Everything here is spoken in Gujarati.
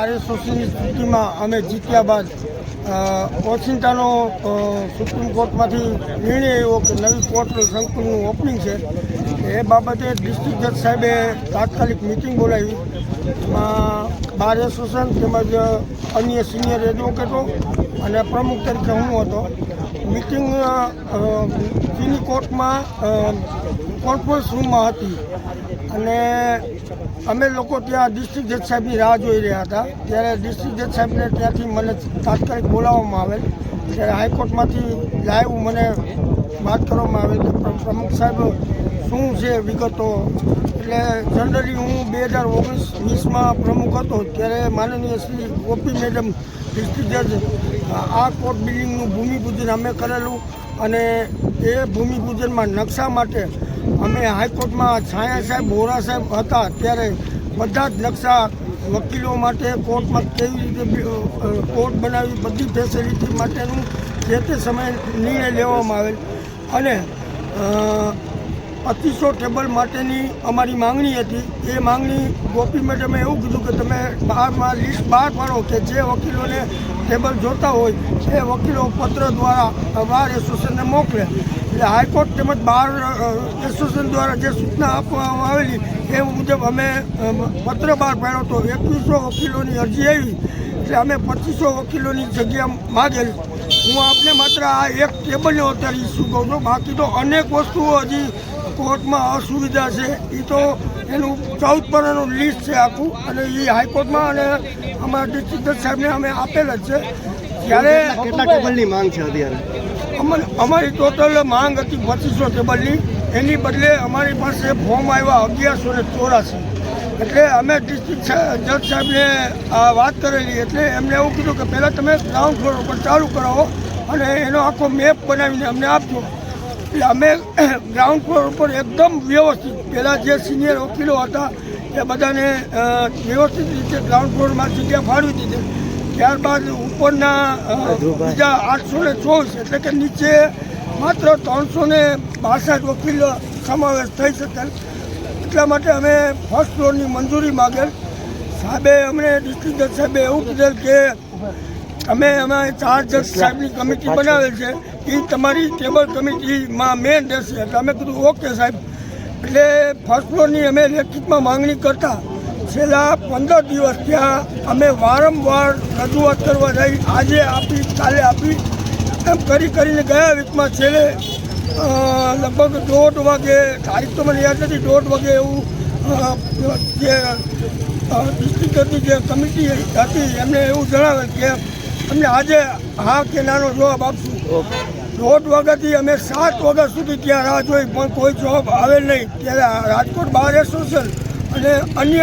આરએસઓસીની સ્થિતિમાં અમે જીત્યા બાદ ઓચિંતાનો સુપ્રીમ કોર્ટમાંથી નિર્ણય એવો કે નવી કોર્ટ સંકુલનું ઓપનિંગ છે. એ બાબતે ડિસ્ટ્રિક્ટ જજ સાહેબે તાત્કાલિક મિટિંગ બોલાવી. બાર એસોસિએશન તેમજ અન્ય સિનિયર એડવોકેટો અને પ્રમુખ તરીકે હું હતો. મિટિંગ ચીની કોર્ટમાં કોન્ફરન્સ રૂમમાં હતી. અને અમે લોકો ત્યાં ડિસ્ટ્રિક્ટ જજ સાહેબની રાહ જોઈ રહ્યા હતા. ત્યારે ડિસ્ટ્રિક્ટ જજ સાહેબને ત્યાંથી મને તાત્કાલિક બોલાવવામાં આવેલ. ત્યારે હાઈકોર્ટમાંથી લાઈવ મને વાત કરવામાં આવેલ કે પ્રમુખ સાહેબ, શું છે વિગતો? એટલે જનરલી હું બે હજાર ઓગણીસ વીસમાં પ્રમુખ હતો, ત્યારે માનનીય શ્રી ગોપી મેડમ ડિસ્ટ્રિક્ટ જજ આ કોર્ટ બિલ્ડિંગનું ભૂમિપૂજન અમે કરેલું અને એ ભૂમિપૂજનમાં નકશા માટે અમે હાઈકોર્ટમાં છાયા સાહેબ બોરા સાહેબ હતા, ત્યારે બધા જ નકશા વકીલો માટે કોર્ટમાં કેવી રીતે કોર્ટ બનાવી, બધી ફેસિલિટી માટેનું જે તે સમયે નિર્ણય લેવામાં આવેલ. અને પચીસો ટેબલ માટેની અમારી માંગણી હતી. એ માંગણી ગોપી મેડમે એવું કીધું કે તમે બહારમાં લિસ્ટ બહાર પાડો કે જે વકીલોને ટેબલ જોતા હોય, એ વકીલો પત્ર દ્વારા બાર એસોસિએશનને મોકલે. એટલે હાઈકોર્ટ તેમજ બાર એસોસિએશન દ્વારા જે સૂચના આપવામાં આવેલી, એ મુજબ અમે પત્ર બહાર પાડ્યો હતો એકવીસો વકીલોની અરજી આવી. એટલે અમે પચીસો વકીલોની જગ્યા માગેલ. હું આપને માત્ર આ એક ટેબલનો અત્યારે ઇસ્યુ કહું છું. બાકી તો અનેક વસ્તુઓ હજી કોર્ટમાં અસુવિધા છે એ તો એનું ચૌદ પરનું લિસ્ટ છે આખું અને એ હાઈકોર્ટમાં અને અમારા ડિસ્ટ્રિક્ટ જજ સાહેબને અમે આપેલ જ છે. ત્યારે કેટલા ટેબલની માંગ છે અત્યારે? અમને અમારી ટોટલ માંગ હતી પચીસો ટેબલની એની બદલે અમારી પાસે ફોર્મ આવ્યા અગિયારસો ને ચોરાસી. એટલે અમે ડિસ્ટ્રિક્ટ જજ સાહેબને આ વાત કરેલી એટલે એમને એવું કીધું કે પહેલાં તમે ગ્રાઉન્ડ ફ્લોર ઉપર ચાલુ કરાવો અને એનો આખો મેપ બનાવીને અમને આપજો. એટલે અમે ગ્રાઉન્ડ ફ્લોર ઉપર એકદમ વ્યવસ્થિત. પહેલાં જે સિનિયર વકીલો હતા, એ બધાને વ્યવસ્થિત રીતે ગ્રાઉન્ડ ફ્લોરમાં જગ્યા ફાળવી દીધી. ત્યારબાદ ઉપરના બીજા આઠસો ને ચોવીસ, એટલે કે નીચે માત્ર ત્રણસો ને બાસઠ વકીલ સમાવેશ થઈ શકે. એટલા માટે અમે ફર્સ્ટ ફ્લોરની મંજૂરી માગેલ. સાહેબે અમને ડિસ્ટ્રિક્ટ સાહેબે એવું કીધેલ કે અમે અમે ચાર જજ સાહેબની કમિટી બનાવેલ છે. એ તમારી ટેબલ કમિટીમાં મેન રહેશે. એટલે અમે કીધું ઓકે સાહેબ. એટલે ફર્સ્ટ ફ્લોરની અમે લેખિતમાં માંગણી કરતા છેલ્લા પંદર દિવસ ત્યાં અમે વારંવાર રજૂઆત કરવા જઈ આજે આપી કાલે આપી. એમ કરી કરીને ગયા વીકમાં છેલ્લે લગભગ દોઢ વાગે તારીખ તો મને યાદ નથી દોઢ વાગે એવું જે ડિસ્ટ્રિક્ટની જે કમિટી હતી એમને એવું જણાવેલ કે અમને આજે હા કે નાનો જવાબ આપશું. દોઢ વાગ્યાથી અમે સાત વાગ્યા સુધી ત્યાં રાહ જોઈ, પણ કોઈ જવાબ આવે નહીં. ત્યારે રાજકોટ બાર એસોસિએશન અને અન્ય